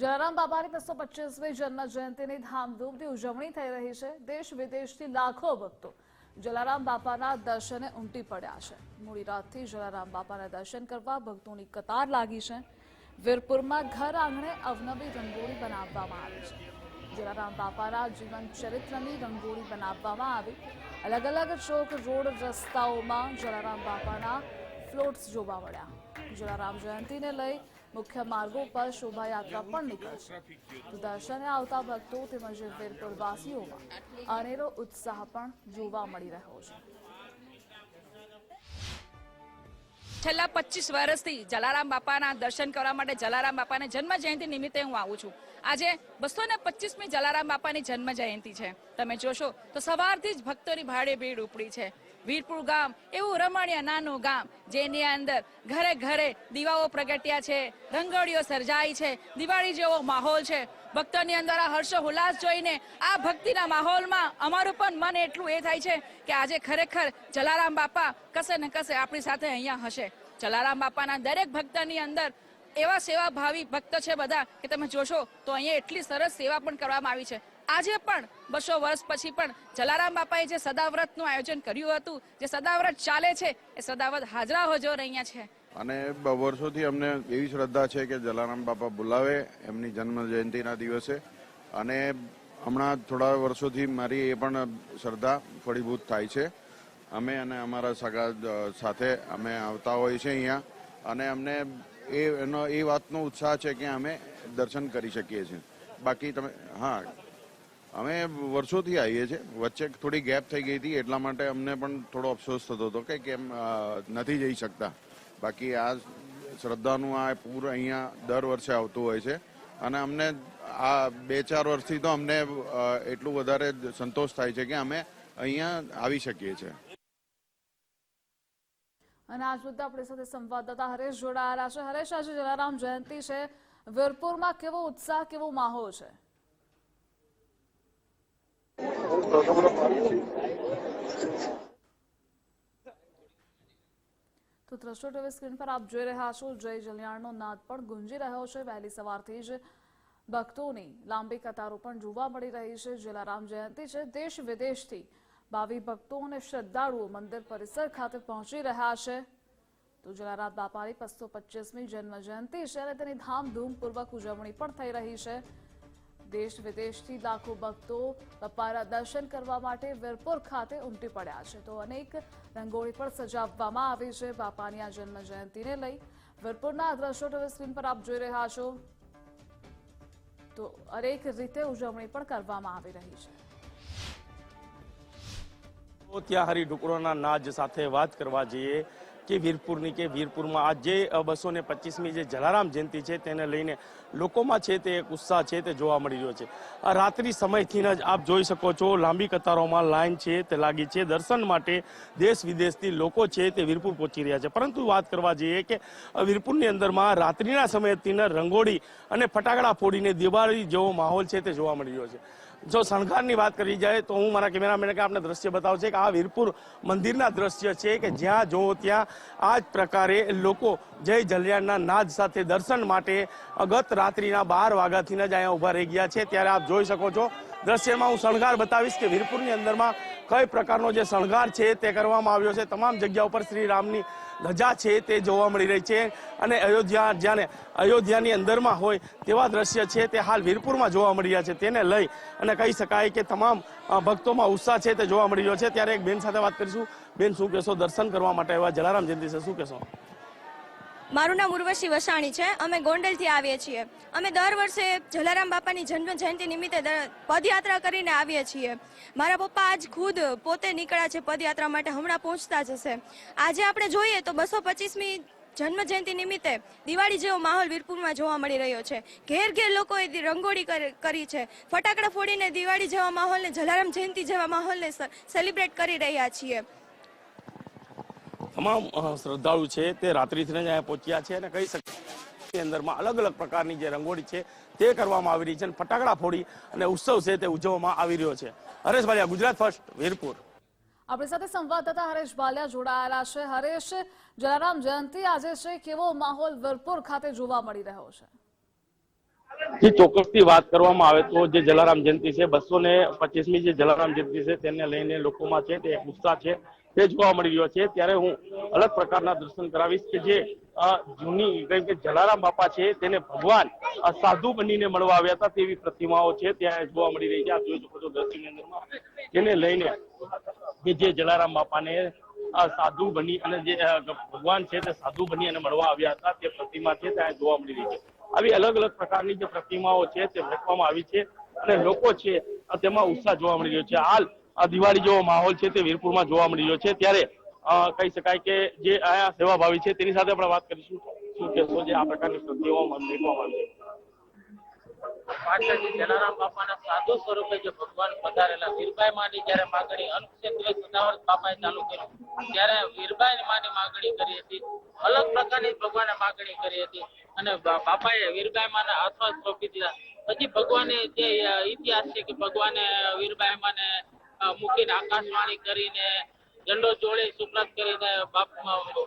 જલારામ બાપાની બસો પચીસમી જન્મ જયંતિની ધામધૂમથી ઉજવણી થઈ રહી છે. દેશ વિદેશથી લાખો ભક્તો જલારામ બાપાના દર્શને ઉમટી પડ્યા છે. મોડી રાતથી જલારામ બાપાના દર્શન કરવા ભક્તોની કતાર લાગી છે. વીરપુરમાં ઘર આંગણે અવનવી રંગોળી બનાવવામાં આવી છે. જલારામ બાપાના જીવન ચરિત્રની રંગોળી બનાવવામાં આવી. અલગ અલગ ચોક, રોડ રસ્તાઓમાં જલારામ બાપાના ફ્લોટ્સ જોવા મળ્યા. જલારામ જયંતિને લઈ મુખ્ય માર્ગો પર શોભાયાત્રા પણ નીકળશે. તો દર્શને આવતા ભક્તો તેમજ વીરપુરવાસીઓમાં અનેરો ઉત્સાહ પણ જોવા મળી રહ્યો છે. છેલ્લા પચીસ વર્ષથી જલારામ બાપાના દર્શન કરવા માટે જલારામ બાપાને જન્મ જયંતિ નિમિત્તે હું આવું છું. આજે બસો ને પચીસમી જલારામ બાપાની જન્મ જયંતિ છે. તમે જોશો તો સવારથી જ ભક્તોની ભાડે ભીડ ઉપડી છે. વીરપુર ગામ, એવું રમણીય નાનું ગામ, જેની અંદર ઘરે ઘરે દીવાઓ પ્રગટ્યા છે, રંગોળીઓ સર્જાઈ છે, દિવાળી જેવો માહોલ છે. ભક્તોની અંદર આ હર્ષો ઉલ્લાસ જોઈને આ ભક્તિના માહોલમાં અમારું પણ મન એટલું એ થાય છે કે આજે ખરેખર જલારામ બાપા કશે ને કશે આપણી સાથે અહીંયા હશે. જલારામ બાપાના દરેક ભક્તની અંદર એવા સેવાભાવી ભક્ત છે બધા કે તમે જોશો તો અહીંયા એટલી સરસ સેવા પણ કરવામાં આવી છે. આજે પણ બસો વર્ષ પછી પણ જલારામ બાપાએ જે સદાવ્રતનું આયોજન કર્યું હતું, જે સદાવ્રત ચાલે છે, એ સદાવ્રત હાજરા હોજો રહ્યા છે. અને વર્ષોથી અમને એવી શ્રદ્ધા છે કે જલારામ બાપા બોલાવે એમની જન્મ જયંતિના દિવસે. અને હમણાં થોડા વર્ષોથી મારી એ પણ શ્રદ્ધા ફળીભૂત થાય છે. અમે અને અમારા સગા સાથે અમે આવતા હોઈએ છીએ અહીંયા. અને અમને એ, એનો, એ વાતનો ઉત્સાહ છે કે અમે દર્શન કરી શકીએ છીએ. બાકી તમે, હા. અમે વર્ષોથી આવીએ છીએ. વચ્ચે થોડી ગેપ થઈ ગઈ હતી, એટલા માટે અમને પણ થોડો અફસોસ થતો હતો કે કેમ નથી જઈ શકતા. બાકી આ શ્રદ્ધાનું આ પૂર અહીંયા દર વર્ષે આવતું હોય છે. અને અમને આ બે ચાર વર્ષથી તો અમને એટલું વધારે સંતોષ થાય છે કે અમે અહીંયા આવી શકીએ છીએ. અને આજ મુદ્દે આપણી સાથે સંવાદદાતા હરેશ જોડાયેલા છે. હરેશ, આજે જલારામ જયંતિ છે. વીરપુરમાં કેવો ઉત્સાહ, કેવો માહોલ છે? તો દ્રશ્યો ટીવી સ્ક્રીન પર આપ જોઈ રહ્યા છો જય જલિયાણનો નાદ પણ ગુંજી રહ્યો છે. વહેલી સવારથી જ ભક્તોની લાંબી કતારો પણ જોવા મળી રહી છે. જલારામ જયંતિ છે. દેશ વિદેશથી ભાવિ ભક્તો અને શ્રદ્ધાળુઓ મંદિર પરિસર ખાતે પહોંચી રહ્યા છે. તો જલારામ બાપાની બસો પચીસમી જન્મ જયંતિ છે અને તેની ધામધૂમપૂર્વક ઉજવણી પણ થઈ રહી છે. દેશ વિદેશથી લાખો ભક્તો બાપાના દર્શન કરવા માટે વીરપુર ખાતે ઉમટી પડ્યા છે. તો અનેક રંગોળી પણ સજાવવામાં આવી છે. બાપાની આ જન્મ જયંતિને લઈ વીરપુરના દ્રશ્યો ટીવી સ્ક્રીન પર આપ જોઈ રહ્યા છો. તો અનેક રીતે ઉજવણી પણ કરવામાં આવી રહી છે. તો ત્યાં હરી ઢુકરોના નાજ સાથે વાત કરવા જઈએ કે વીરપુરની કે વીરપુરમાં આ જે બસો ને પચીસમી જે જલારામ જયંતિ છે તેને લઈને લોકોમાં છે તે એક ઉત્સાહ છે તે જોવા મળી રહ્યો છે. રાત્રિ સમયથી જ આપ જોઈ શકો છો લાંબી કતારોમાં લાઈન છે તે લાગી છે. દર્શન માટે દેશ વિદેશથી લોકો છે તે વીરપુર પહોંચી રહ્યા છે. પરંતુ વાત કરવા જઈએ કે વીરપુરની અંદરમાં રાત્રિના સમયથી રંગોળી અને ફટાકડા ફોડીને દિવાળી જેવો માહોલ છે તે જોવા મળી રહ્યો છે. જો શણગારની વાત કરી જાય તો હું મારા કેમેરામેન કે આપણે દ્રશ્ય બતાવું છે કે આ વીરપુર મંદિરના દ્રશ્ય છે કે જ્યાં જો ત્યાં આ જ પ્રકારે લોકો જય જલિયાણના નાદ સાથે દર્શન માટે ગત રાત્રિના બાર વાગ્યાથી જ અહીંયા ઊભા રહી ગયા છે. ત્યારે આપ જોઈ શકો છો દ્રશ્યમાં હું શણગાર બતાવીશ કે વીરપુરની અંદરમાં કઈ પ્રકારનો જે શણગાર છે તે કરવામાં આવ્યો છે. તમામ જગ્યા ઉપર શ્રી રામની ધજા છે તે જોવા મળી રહી છે અને અયોધ્યા જ્યાં અયોધ્યાની અંદરમાં હોય તેવા દ્રશ્ય છે તે હાલ વીરપુરમાં જોવા મળી રહ્યા છે. તેને લઈ અને કહી શકાય કે તમામ ભક્તોમાં ઉત્સાહ છે તે જોવા મળી રહ્યો છે. ત્યારે એક બેન સાથે વાત કરીશું. બેન, શું કહેશો? દર્શન કરવા માટે આવ્યા જલારામ જયંતિ છે શું કહેશો? મારું નામ ઉર્વશી વસાણી છે. અમે ગોંડલથી આવીએ છીએ. અમે દર વર્ષે જલારામ બાપાની જન્મ જયંતિ નિમિત્તે પદયાત્રા કરીને આવીએ છીએ. મારા પપ્પા આજ ખુદ પોતે નીકળ્યા છે પદયાત્રા માટે, હમણાં પહોંચતા જશે. આજે આપણે જોઈએ તો બસો પચીસમી જન્મ જયંતિ નિમિત્તે દિવાળી જેવો માહોલ વીરપુરમાં જોવા મળી રહ્યો છે. ઘેર ઘેર લોકોએ રંગોળી કરી છે. ફટાકડા ફોડીને દિવાળી જેવા માહોલને, જલારામ જયંતિ જેવા માહોલને સેલિબ્રેટ કરી રહ્યા છીએ. તમામ શ્રદ્ધાળુ છે તે રાત્રિથી જ અહીંયા પહોંચ્યા છે અને કહી શકાય અંદરમાં અલગ અલગ પ્રકારની જે રંગોળી છે તે કરવામાં આવી રહી છે અને ફટાકડા ફોડી અને ઉત્સવ છે તે ઉજવવામાં આવી રહ્યો છે. હરેશ ભાલિયા ગુજરાત ફર્સ્ટ વીરપુર. આપણી સાથે સંવાદદાતા હરેશ બાલિયા જોડાયેલા છે. હરેશ જલારામ જયંતિ આજે છે. કેવો માહોલ વીરપુર ખાતે જોવા મળી રહ્યો છે? જે ચોક્કસથી વાત કરવામાં આવે તો જે જલારામ જયંતિ છે બસો ને પચીસમી જે જલારામ જયંતિ છે તેને લઈને લોકોમાં છે તે એક ઉત્સાહ છે. તે જોવા મળી રહ્યો છે. ત્યારે હું અલગ પ્રકારના દર્શન કરાવીશ કે જે જૂની, કેમ કે જલારામ બાપા છે, તેને ભગવાન સાધુ બનીને મળવા આવ્યા હતા તેવી પ્રતિમાઓ છે ત્યાં જોવા મળી રહી છે. આ જોઈ શકો છો દર્શનની અંદરમાં. લઈને કે જે જલારામ બાપાને સાધુ બની અને જે ભગવાન છે તે સાધુ બની અને મળવા આવ્યા હતા તે પ્રતિમા છે ત્યાં જોવા મળી રહી છે. આવી અલગ અલગ પ્રકારની જે પ્રતિમાઓ છે તે મૂકવામાં આવી છે અને લોકો છે તેમાં ઉત્સાહ જોવા મળી રહ્યો છે. હાલ દિવાળી જેવો માહોલ છે તે વીરપુરમાં જોવા મળી રહ્યો છે. ત્યારે કહી શકાય કે જે અહીંયા સેવાભાવી છે તેની સાથે આપણે વાત કરીશું. શું કહેશો જે આ પ્રકારની પ્રતિમાઓ મૂકવામાં આવી છે? પાછળથી ભગવાન કરી હતી, અલગ પ્રકારની ભગવાને માગણી કરી હતી અને બાપાએ વીરભાઈ માના હાથમાં સોંપી દીધા. જે ઇતિહાસ છે કે ભગવાને વીરબાઈ માને મૂકીને આકાશવાણી કરીને ઝંડો જોડે સુપ્રત કરીને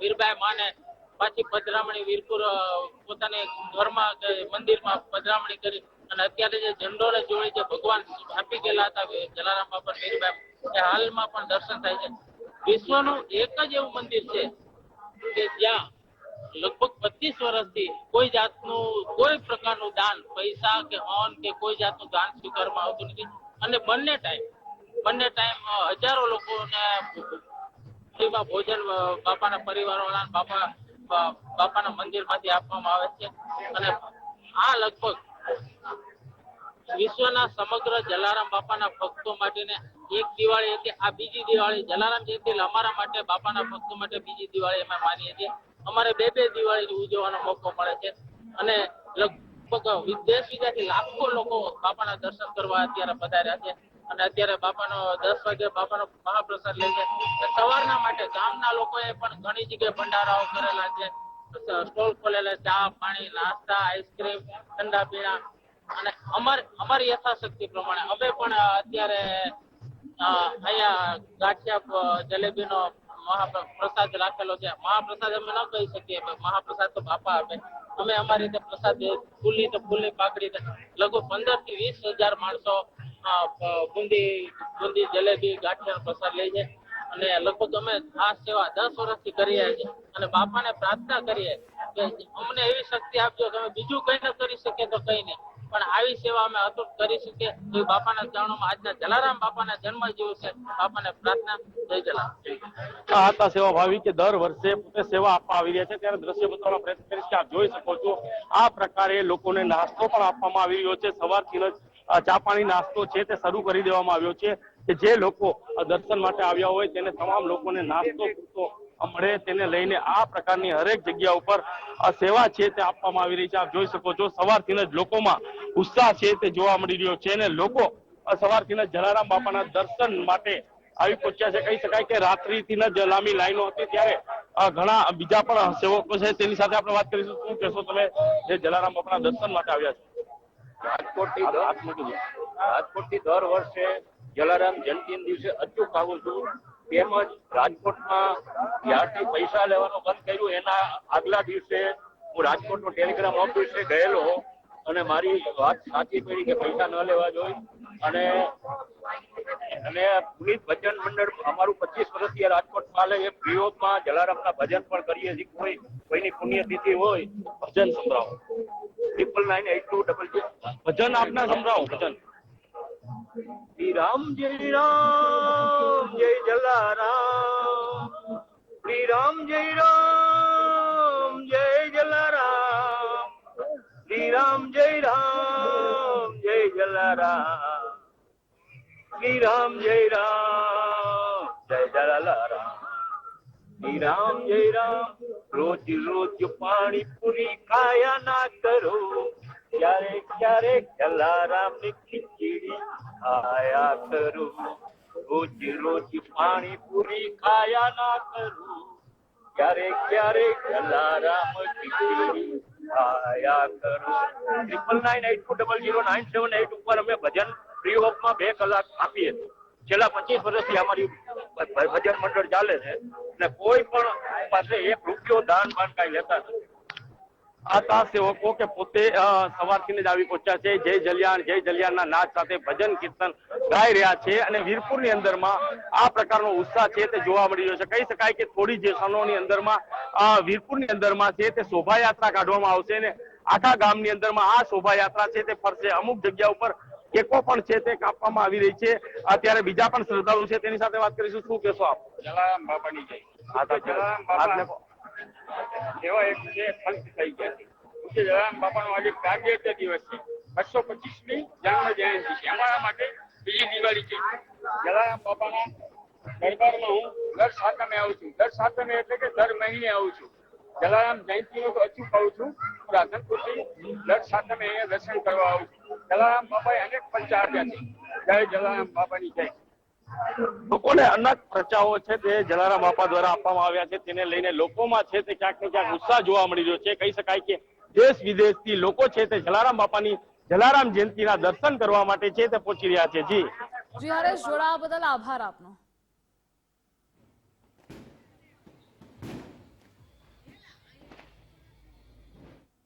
વીરબાઈ માને પાછી પધરામણી વીરપુર પોતાને ઘરમાં મંદિરમાં પધરામણી કરી અને અત્યારે જે ઝંડો ને જોડી જે ભગવાન આપી ગયેલા હતા જલારામ બાપા વીરબાઈ એ હાલમાં પણ દર્શન થાય છે. વિશ્વનું એક જ એવું મંદિર છે કે જ્યાં લગભગ પચીસ વર્ષથી કોઈ જાતનું, કોઈ પ્રકારનું દાન, પૈસા કે હોન કે કોઈ જાતનું દાન સ્વીકારવામાં આવતું નથી. અને બંને ટાઈમ બંને ટાઈમ હજારો લોકોને ફ્રીમાં ભોજન બાપાના પરિવાર વાળા બાપા બાપાના મંદિરમાંથી આપવામાં આવે છે. અને આ લગભગ વિશ્વના સમગ્ર જલારામ બાપાના ભક્તો માટેને એક દિવાળી હતી આ બીજી દિવાળી, જલારામ જયંતિ અમારા માટે, બાપાના ભક્તો માટે બીજી દિવાળી અમે માનીએ છીએ. અમારે બે બે દિવાળી ઉજવવાનો મોકો મળે છે. અને લગભગ વિદેશ વિદેશથી લાખો લોકો બાપાના દર્શન કરવા અત્યારે પધાર્યા છે. અને અત્યારે બાપાનો દસ વાગે બાપાનો મહાપ્રસાદ લે છે. સવારના માટે ગામના લોકોએ પણ ઘણી જગ્યાએ ભંડારાઓ કરેલા છે. સ્ટોલ ખોલેલા ચા, પાણી, નાસ્તા, આઈસ્ક્રીમ, ઠંડા પીણા. અને અમાર, અમારી યથાશક્તિ પ્રમાણે અમે પણ અત્યારે અહીંયા ગાંઠિયા જલેબીનો મહાપ્રસાદ રાખેલો છે. મહાપ્રસાદ અમે ન કહી શકીએ મહાપ્રસાદ તો બાપા આપે. અમે અમારી રીતે પ્રસાદ ફૂલની તો ફૂલની પાકડી લગભગ પંદરથી વીસ હજાર માણસો બુંદી બુંદી જલેબી, ગાંઠિયા પ્રસાદ લે છે. અને લગભગ અમે આ સેવા દસ વર્ષથી કરીએ છીએ. અને બાપાને પ્રાર્થના કરીએ કે અમને એવી શક્તિ આપજો કે અમે બીજું કઈ ન કરી શકીએ તો કઈ નહીં. પણ આવી સેવા અમે અતૂટ કરી શકીએ. તો બાપાના ચરણોમાં આજના જલારામ બાપાના જન્મ દિવસે બાપાને પ્રાર્થના. જય જલારામ. આતા સેવા ભાવી કે દર વર્ષે પોતે સેવા આપવા આવી રહ્યા છે. ત્યારે દ્રશ્ય બતાવવાનો પ્રયત્ન કરીશ કે આપ જોઈ શકો છો, આ પ્રકારે લોકોને નાસ્તો પણ આપવામાં આવી રહ્યો છે. સવારથી જ ચા પાણી નાસ્તો છે તે શરૂ કરી દેવામાં આવ્યો છે કે જે લોકો દર્શન માટે આવ્યા હોય તેને તમામ લોકોને નાસ્તો પૂરતો મળે તેને લઈને આ પ્રકારની હરેક જગ્યા ઉપર સેવા છે તે આપવામાં આવી રહી છે. આપ જોઈ શકો છો સવારથી જ લોકોમાં ઉત્સાહ છે તે જોવા મળી રહ્યો છે અને લોકો સવારથી જ જલારામ બાપાના દર્શન માટે આવી પહોંચ્યા છે. કહી શકાય કે રાત્રિથી જ લાંબી લાઈનો હતી ત્યારે ઘણા બીજા પણ સેવકો છે. તેની સાથે આપણે વાત કરીશું. શું કહેશો તમે? જે જલારામ બાપાના દર્શન માટે આવ્યા છો. રાજકોટથી. રાજકોટથી દર વર્ષે જલારામ જયંતિના દિવસે અચૂક આવું છું. તેમજ રાજકોટમાં જ્યારથી પૈસા લેવાનું બંધ કર્યું, એના આગલા દિવસે હું રાજકોટનો ટેલિગ્રામ ઓફિસે ગયેલો અને મારી વાત સાચી પડી કે પૈસા ન લેવા જોઈએ. અને અને પુનિત ભજન મંડળ અમારું પચીસ વર્ષથી રાજકોટ ચાલે એ વિરોધમાં જલારામના ભજન પણ કરીએ છીએ. કોઈ કોઈની પુણ્યતિથિ હોય, ભજન સંભળાવો. Triple nine eight two double ભજન આપને સંભળાવો ભજન. શ્રી રામ જય રામ જય જલારામ. શ્રી રામ જય રામ જય જલારામ. શ્રી રામ જય રામ જય જલારામ. શ્રી રામ જય રામ જય જલારામ. શ્રી રામ જય રામ. રોજ રોજ પાણી પૂરી ખાયા ના ક્યારેક જલારામની ખીચડી ખાયા કરું. રોજ રોજ પાણી પૂરી ખાયા ના કરું. ક્યારેક ક્યારેક જલારામ ખીચડી ખાયા કરું. Triple nine eight two double zero nine seven eight ઉપર અમે ભજન ફ્રી ઓફમાં બે કલાક આપીએ છેલ્લા પચીસ વર્ષથી અમારી ભજન મંડળ ચાલે છે. અને કોઈ પણ પાસે એક રૂપિયો દાન બાન કઈ લેતા નથી. આતા સેવકો કે પોતે સવારથી જ આવી પહોંચ્યા છે. જય જલિયાણ જય જલિયાણના નાદ સાથે ભજન કીર્તન ગાઈ રહ્યા છે અને વીરપુરની અંદરમાં આ પ્રકારનો ઉત્સાહ છે તે જોવા મળી રહ્યો છે. કહી શકાય કે થોડી જે ક્ષણોની અંદરમાં અ, વીરપુરની અંદરમાં છે તે શોભાયાત્રા કાઢવામાં આવશે અને આખા ગામની અંદરમાં આ શોભાયાત્રા છે તે ફરશે. અમુક જગ્યા ઉપર કેકો પણ છે તે કાપવામાં આવી રહી છે. અત્યારે બીજા પણ શ્રદ્ધાળુ છે. તેની સાથે વાત કરીશું. શું કહેશો આપ? જલારામ બાપાની જય. એવા એક છે ખંત થઈ ગયા છે. જલારામ બાપાનો આજે કાર્ય દિવસ છે. બસો પચીસમી જન્મ જયંતિ છે. અમારા માટે બીજી દિવાળી છે. જલારામ બાપાના દરબારમાં હું દર સાતમે આવું છું. દર સાતમે એટલે કે દર મહિને આવું છું. જલારામ જયંતિ નું અચૂક આવું છું રાધનપુરથી દર સાતમે અહીંયા દર્શન કરવા આવું છું. જલારામ બાપાએ અનેક પંચા આપ્યા છે. જય જલારામ બાપાની જય. લોકોને અનેક પ્રચાઓ છે તે જલારામ બાપા દ્વારા આપવામાં આવ્યા છે. તેને લઈને લોકોમાં છે તે ક્યાંક ને ક્યાંક ઉત્સાહ જોવા મળી રહ્યો છે. કહી શકાય કે દેશ વિદેશથી લોકો છે તે જલારામ બાપાની જલારામ જયંતિના દર્શન કરવા માટે છે તે પહોંચી રહ્યા છે. જી. જી હરેશ જોડાવા બદલ આભાર આપનો.